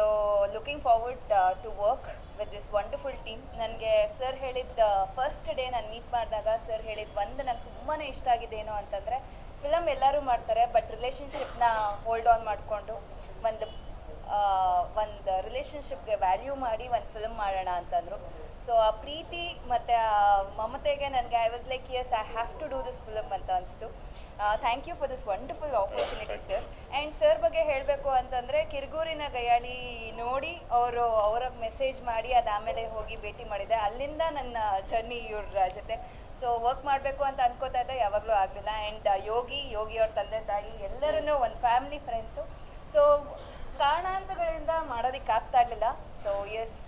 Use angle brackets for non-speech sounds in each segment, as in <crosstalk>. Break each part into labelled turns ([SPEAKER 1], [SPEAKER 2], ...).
[SPEAKER 1] So looking forward to work with this wonderful team ನನಗೆ sir ಹೇಳಿದ first day ನಾನು meet ಮಾಡಿದಾಗ sir ಹೇಳಿದ ಒಂದು ನಂಗೆ ತುಂಬಾ ಇಷ್ಟ ಆಗಿದೆ ಏನು ಅಂತಂದರೆ ಫಿಲಮ್ ಎಲ್ಲರೂ ಮಾಡ್ತಾರೆ ಬಟ್ ರಿಲೇಷನ್ಶಿಪ್ನ ಹೋಲ್ಡ್ ಆನ್ ಮಾಡಿಕೊಂಡು ಒಂದು ಒಂದು ರಿಲೇಷನ್ಶಿಪ್ಗೆ ವ್ಯಾಲ್ಯೂ ಮಾಡಿ ಒಂದು ಫಿಲ್ಮ್ ಮಾಡೋಣ ಅಂತಂದರು. ಸೊ ಆ ಪ್ರೀತಿ ಮತ್ತು ಆ ಮಮತೆಗೆ ನನಗೆ I was like yes I have to do this film ಅಂತ ಅನಿಸ್ತು. Thank you for this wonderful opportunity sir and sir ಬಗ್ಗೆ ಹೇಳಬೇಕು ಅಂತಂದರೆ, ಕಿರ್ಗೂರಿನ ಗಯಾಳಿ ನೋಡಿ ಅವರು ಅವರ ಮೆಸೇಜ್ ಮಾಡಿ ಅದಾದಮೇಲೆ ಹೋಗಿ ಭೇಟಿ ಮಾಡಿದೆ. ಅಲ್ಲಿಂದ ನನ್ನ ಜರ್ನಿ ಇವ್ರ ಜೊತೆ. ಸೊ ವರ್ಕ್ ಮಾಡಬೇಕು ಅಂತ ಅನ್ಕೋತಾ ಇದ್ದೆ, ಯಾವಾಗಲೂ ಆಗಲಿಲ್ಲ. ಆ್ಯಂಡ್ ಯೋಗಿ ಯೋಗಿ ಅವ್ರ ತಂದೆ, ತಾಯಿ ಎಲ್ಲರೂ ಒಂದು ಫ್ಯಾಮಿಲಿ ಫ್ರೆಂಡ್ಸು ಸೊ ಕಾರಣಾಂತರಗಳಿಂದ ಮಾಡೋದಕ್ಕೆ ಆಗ್ತಾ ಇರಲಿಲ್ಲ. ಸೊ ಎಸ್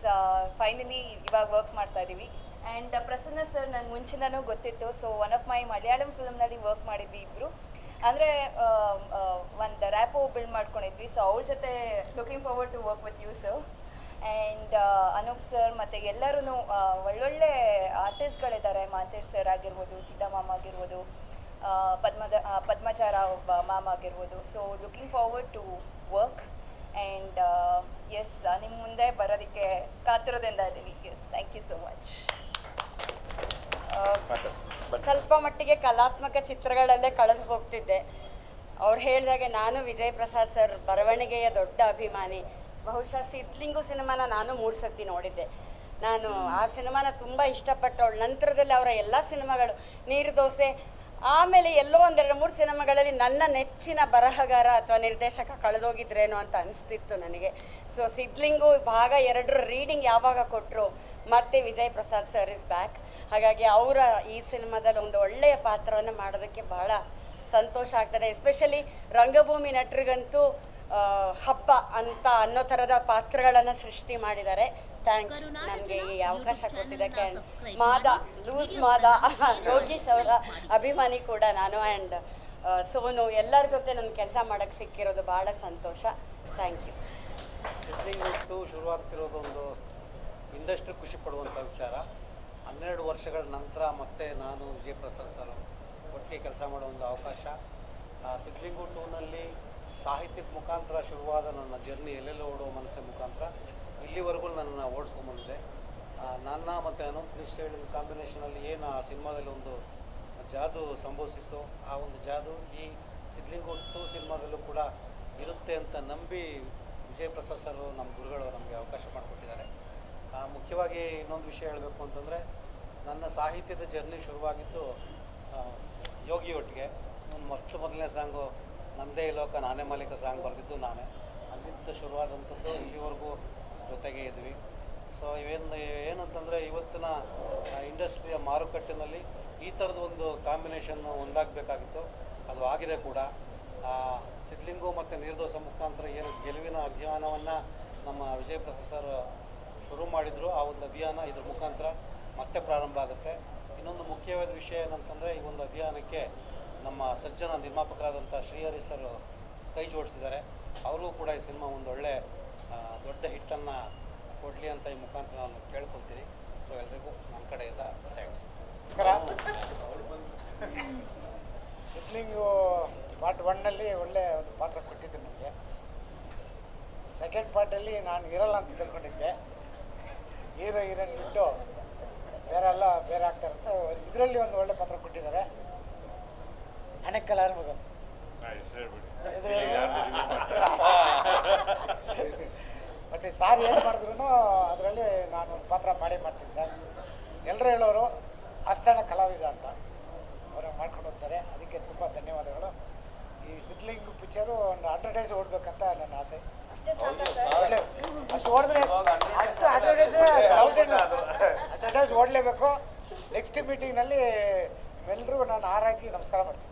[SPEAKER 1] ಫೈನಲಿ ಇವಾಗ ವರ್ಕ್ ಮಾಡ್ತಾ ಇದ್ದೀವಿ ಆ್ಯಂಡ್ ಪ್ರಸನ್ನ ಸರ್ ನನಗೆ ಮುಂಚಿಂದನೂ ಗೊತ್ತಿತ್ತು. So one of my Malayalam ಫಿಲಮ್ನಲ್ಲಿ work ಮಾಡಿದ್ವಿ ಇಬ್ಬರು ಅಂದರೆ ಒಂದು ರ್ಯಾಪೋ ಬಿಲ್ಡ್ ಮಾಡ್ಕೊಂಡಿದ್ವಿ. ಸೊ ಅವ್ರ ಜೊತೆ looking forward to work with you sir and Anoop sir ಮತ್ತು ಎಲ್ಲರೂ ಒಳ್ಳೊಳ್ಳೆ ಆರ್ಟಿಸ್ಟ್ಗಳಿದ್ದಾರೆ ಮಾಂತೇಶ್ ಸರ್ ಆಗಿರ್ಬೋದು, ಸೀತಾಮಾಮ ಆಗಿರ್ಬೋದು ಪದ್ಮದ ಪದ್ಮಚಾರ ಒಬ್ಬ ಮಾಮ ಆಗಿರ್ಬೋದು. So looking forward to work and yes ನಿಮ್ಮ ಮುಂದೆ ಬರೋದಕ್ಕೆ ಕಾತುರದಿಂದ ಇದ್ದೀನಿ. Yes thank you so much
[SPEAKER 2] ಸ್ವಲ್ಪ ಮಟ್ಟಿಗೆ ಕಲಾತ್ಮಕ ಚಿತ್ರಗಳಲ್ಲೇ ಕಳೆದು ಹೋಗ್ತಿದ್ದೆ. ಅವ್ರು ಹೇಳಿದಾಗೆ ನಾನು ವಿಜಯ್ ಪ್ರಸಾದ್ ಸರ್ ಬರವಣಿಗೆಯ ದೊಡ್ಡ ಅಭಿಮಾನಿ. ಬಹುಶಃ ಸಿದ್ಲಿಂಗು ಸಿನಿಮಾನ ನಾನು ಮೂರು ಸತಿ ನೋಡಿದ್ದೆ. ನಾನು ಆ ಸಿನಿಮಾನ ತುಂಬ ಇಷ್ಟಪಟ್ಟವಳು. ನಂತರದಲ್ಲಿ ಅವರ ಎಲ್ಲ ಸಿನಿಮಾಗಳು ನೀರು ದೋಸೆ ಆಮೇಲೆ ಎಲ್ಲೋ ಒಂದೆರಡು ಮೂರು ಸಿನಿಮಾಗಳಲ್ಲಿ ನನ್ನ ನೆಚ್ಚಿನ ಬರಹಗಾರ ಅಥವಾ ನಿರ್ದೇಶಕ ಕಳೆದೋಗಿದ್ರೇನೋ ಅಂತ ಅನಿಸ್ತಿತ್ತು ನನಗೆ. ಸೊ ಸಿದ್ಲಿಂಗು ಭಾಗ ಎರಡರ ರೀಡಿಂಗ್ ಯಾವಾಗ ಕೊಟ್ಟರು ಮತ್ತೆ Vijay Prasad sir is back ಹಾಗಾಗಿ ಅವರ ಈ ಸಿನಿಮಾದಲ್ಲಿ ಒಂದು ಒಳ್ಳೆಯ ಪಾತ್ರವನ್ನು ಮಾಡೋದಕ್ಕೆ ಬಹಳ ಸಂತೋಷ ಆಗ್ತದೆ. ಎಸ್ಪೆಷಲಿ ರಂಗಭೂಮಿ ನಟರಿಗಂತೂ ಹಬ್ಬ ಅಂತ ಅನ್ನೋ ಥರದ ಪಾತ್ರಗಳನ್ನು ಸೃಷ್ಟಿ ಮಾಡಿದ್ದಾರೆ. ಥ್ಯಾಂಕ್ಸ್ ನನಗೆ ಈ ಅವಕಾಶ ಕೊಟ್ಟಿದ್ದಕ್ಕೆ
[SPEAKER 3] ಆ್ಯಂಡ್
[SPEAKER 2] ಮಾದ ಲೂಸ್ ಮಾದ <laughs> ಯೋಗೀಶ್ ಅವರ. ಅಭಿಮಾನಿ ಕೂಡ ನಾನು ಆ್ಯಂಡ್ ಸೋನು ಎಲ್ಲರ ಜೊತೆ ನನ್ನ ಕೆಲಸ ಮಾಡೋಕ್ಕೆ ಸಿಕ್ಕಿರೋದು ಭಾಳ ಸಂತೋಷ. ಥ್ಯಾಂಕ್ ಯು
[SPEAKER 4] ಸಿದ್ಲಿಂಗ್ ಇಟ್ಟು ಶುರುವಾಗ್ತಿರೋದು ಒಂದು ಇಂದಷ್ಟು ಖುಷಿ ಪಡುವಂಥ ವಿಚಾರ. ಹನ್ನೆರಡು ವರ್ಷಗಳ ನಂತರ ಮತ್ತೆ ನಾನು ವಿಜಯ್ ಪ್ರಸಾದ್ ಸರ್ ಒಟ್ಟಿಗೆ ಕೆಲಸ ಮಾಡೋ ಒಂದು ಅವಕಾಶ. ಸಿದ್ಲಿಂಗು ಟೂನಲ್ಲಿ ಸಾಹಿತ್ಯದ ಮುಖಾಂತರ ಶುರುವಾದ ನನ್ನ ಜರ್ನಿ ಎಲ್ಲೆಲ್ಲೋ ಓಡೋ ಮನಸ್ಸಿನ ಮುಖಾಂತರ ಇಲ್ಲಿವರೆಗೂ ನನ್ನನ್ನು ಓಡಿಸ್ಕೊಂಬಂದಿದೆ ನನ್ನ ಮತ್ತು ಅನೂಪ್ ಹೇಳಿದ ಕಾಂಬಿನೇಷನಲ್ಲಿ ಏನು ಆ ಸಿನಿಮಾದಲ್ಲಿ ಒಂದು ಜಾದು ಸಂಭವಿಸಿತ್ತು, ಆ ಒಂದು ಜಾದು ಈ ಸಿದ್ಲಿಂಗು ಟೂ ಸಿನಿಮಾದಲ್ಲೂ ಕೂಡ ಇರುತ್ತೆ ಅಂತ ನಂಬಿ ವಿಜಯ್ ಪ್ರಸಾದ್ ಸರ್ ನಮ್ಮ ಗುರುಗಳು ನಮಗೆ ಅವಕಾಶ ಮಾಡಿಕೊಟ್ಟಿದ್ದಾರೆ. ಮುಖ್ಯವಾಗಿ ಇನ್ನೊಂದು ವಿಷಯ ಹೇಳಬೇಕು ಅಂತಂದರೆ, ನನ್ನ ಸಾಹಿತ್ಯದ ಜರ್ನಿ ಶುರುವಾಗಿದ್ದು ಯೋಗಿ ಒಟ್ಟಿಗೆ ಮೊಟ್ಟ ಮೊದಲನೇ ಸಾಂಗು ನಂದೇ ಲೋಕ, ನಾನೇ ಮಾಲೀಕ ಸಾಂಗ್ ಬರೆದಿದ್ದು ನಾನೇ. ಅಲ್ಲಿಂದ ಶುರುವಾದಂಥದ್ದು ಇಲ್ಲಿವರೆಗೂ ಜೊತೆಗೆ ಇದ್ವಿ. ಸೊ ಇವೇನು, ಏನಂತಂದರೆ ಇವತ್ತಿನ ಇಂಡಸ್ಟ್ರಿಯ ಮಾರುಕಟ್ಟೆನಲ್ಲಿ ಈ ಥರದ ಒಂದು ಕಾಂಬಿನೇಷನ್ ಒಂದಾಗಬೇಕಾಗಿತ್ತು. ಅದು ಆಗಿದೆ ಕೂಡ. ಸಿದ್ಲಿಂಗು ಮತ್ತು ನಿರ್ದೋಷ ಮುಖಾಂತರ ಏನು ಗೆಲುವಿನ ಅಭಿಯಾನವನ್ನು ನಮ್ಮ ವಿಜಯ್ ಪ್ರಸಾದ್ ಶುರು ಮಾಡಿದರು. ಆ ಒಂದು ಅಭಿಯಾನ ಇದ್ರ ಮುಖಾಂತರ ಮತ್ತೆ ಪ್ರಾರಂಭ ಆಗುತ್ತೆ. ಇನ್ನೊಂದು ಮುಖ್ಯವಾದ ವಿಷಯ ಏನಂತಂದರೆ ಈ ಒಂದು ಅಭಿಯಾನಕ್ಕೆ ನಮ್ಮ ಸಜ್ಜನ ನಿರ್ಮಾಪಕರಾದಂಥ ಶ್ರೀಹರಿ ಸರ್ ಕೈ ಜೋಡಿಸಿದ್ದಾರೆ. ಅವರು ಕೂಡ ಈ ಸಿನಿಮಾ ಒಂದು ಒಳ್ಳೆ ದೊಡ್ಡ ಹಿಟ್ಟನ್ನು ಕೊಡಲಿ ಅಂತ ಈ ಮುಖಾಂತರ ನಾನು ಕೇಳ್ಕೊಳ್ತೀನಿ. ಸೊ ಎಲ್ರಿಗೂ ನನ್ನ ಕಡೆಯಿಂದ ಥ್ಯಾಂಕ್ಸ್
[SPEAKER 5] ಸಿದ್ಲಿಂಗು ಪಾರ್ಟ್ ಒನ್ನಲ್ಲಿ ಒಳ್ಳೆ ಒಂದು ಪಾತ್ರ ಕೊಟ್ಟಿದ್ದೆ ನನಗೆ ಸೆಕೆಂಡ್ ಪಾರ್ಟಲ್ಲಿ ನಾನು ಇರಲ್ಲ ಅಂತ ತಿಳ್ಕೊಂಡಿದ್ದೆ. ಹೀರೋ ಹೀರೋನ್ ಬಿಟ್ಟು ಬೇರೆಲ್ಲ ಬೇರೆ ಆಗ್ತಾರಂತ ಇದರಲ್ಲಿ ಒಂದು ಒಳ್ಳೆ ಪಾತ್ರ ಕೊಟ್ಟಿದ್ದಾರೆ ಅಣೆಕ್ಕಲ್ ಆರ್ಮಗನ್ ಬಟ್ ಸಾರ್ ಏನು ಮಾಡಿದ್ರು ಅದರಲ್ಲಿ ನಾನು ಒಂದು ಪಾತ್ರ ಮಾಡೇ ಮಾಡ್ತೀನಿ ಸರ್. ಎಲ್ಲರೂ ಹೇಳೋರು ಆಸ್ಥಾನ ಕಲಾವಿದ ಅಂತ ಅವರು ಮಾಡ್ಕೊಂಡು ಹೋಗ್ತಾರೆ. ಅದಕ್ಕೆ ತುಂಬ ಧನ್ಯವಾದಗಳು. ಈ ಸಿದ್ಲಿಂಗ್ ಪಿಕ್ಚರು ಒಂದು ಅಡ್ವರ್ಟೈಸ್ ಓಡಬೇಕಂತ ನನ್ನ ಆಸೆ.
[SPEAKER 1] ಅಷ್ಟೇ ಸರ್?
[SPEAKER 5] ಒಳ್ಳೆ ಅಷ್ಟು ಓಡಿದ್ರೆ ಅಷ್ಟು ಅಡ್ವರ್ಟೈಸ್ ತೌಸಂಡ್ ಅಡ್ವರ್ಟೈಸ್ ಓಡಲೇಬೇಕು. ನೆಕ್ಸ್ಟ್ ಮೀಟಿಂಗ್ನಲ್ಲಿ ಎಲ್ಲರೂ ನಾನು ಆರಾಕಿ ನಮಸ್ಕಾರ ಮಾಡ್ತೀನಿ.